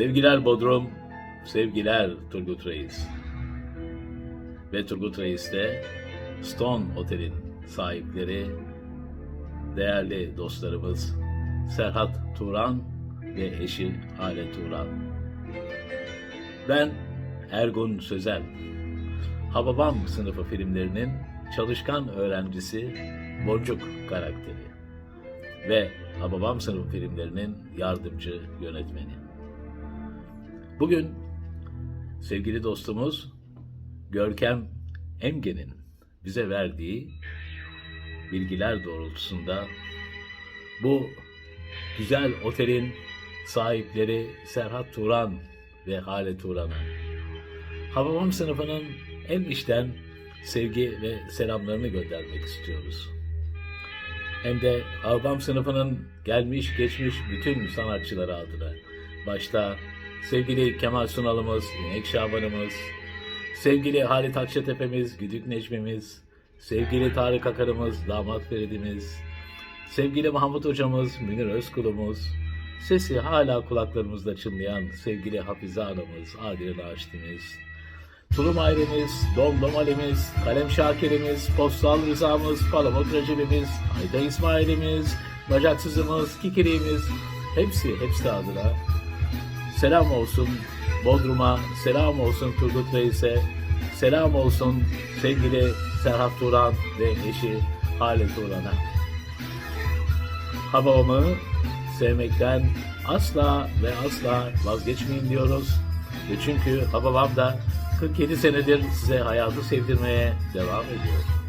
Sevgiler Bodrum, sevgiler Turgut Reis. Ve Turgut Reis de Stone Otel'in sahipleri, değerli dostlarımız Serhat Turan ve eşi Hale Turan. Ben Ergun Sözel. Hababam sınıfı filmlerinin çalışkan öğrencisi Boncuk karakteri ve Hababam sınıfı filmlerinin yardımcı yönetmeni. Bugün sevgili dostumuz Görkem Emge'nin bize verdiği bilgiler doğrultusunda bu güzel otelin sahipleri Serhat Turan ve Hale Turan'a Hababam sınıfının en içten sevgi ve selamlarını göndermek istiyoruz. Hem de Hababam sınıfının gelmiş geçmiş bütün sanatçıları adına. Başta sevgili Kemal Sunal'ımız, İnek Şaban'ımız, sevgili Halit Akçatepe'miz, Güdük Necmi'miz, sevgili Tarık Akar'ımız, Damat Feridimiz, sevgili Mahmut Hocamız, Münir Özkul'umuz, sesi hala kulaklarımızda çınlayan sevgili Hafize Hanım'ız, Adile Naşti'miz, Tulum ailemiz, Domdom Ali'miz, Kalem Şakir'imiz, Postal Rıza'mız, Palamut Recep'imiz, Ayda İsmail'imiz, Bacaksız'ımız, Kikiri'miz, hepsi, hepsi adına selam olsun Bodrum'a, selam olsun Turgut Reis'e, selam olsun sevgili Serhat Turan ve eşi Hale Turan'a. Hababamı sevmekten asla ve asla vazgeçmeyin diyoruz. Ve çünkü Hababam da 47 senedir size hayatı sevdirmeye devam ediyor.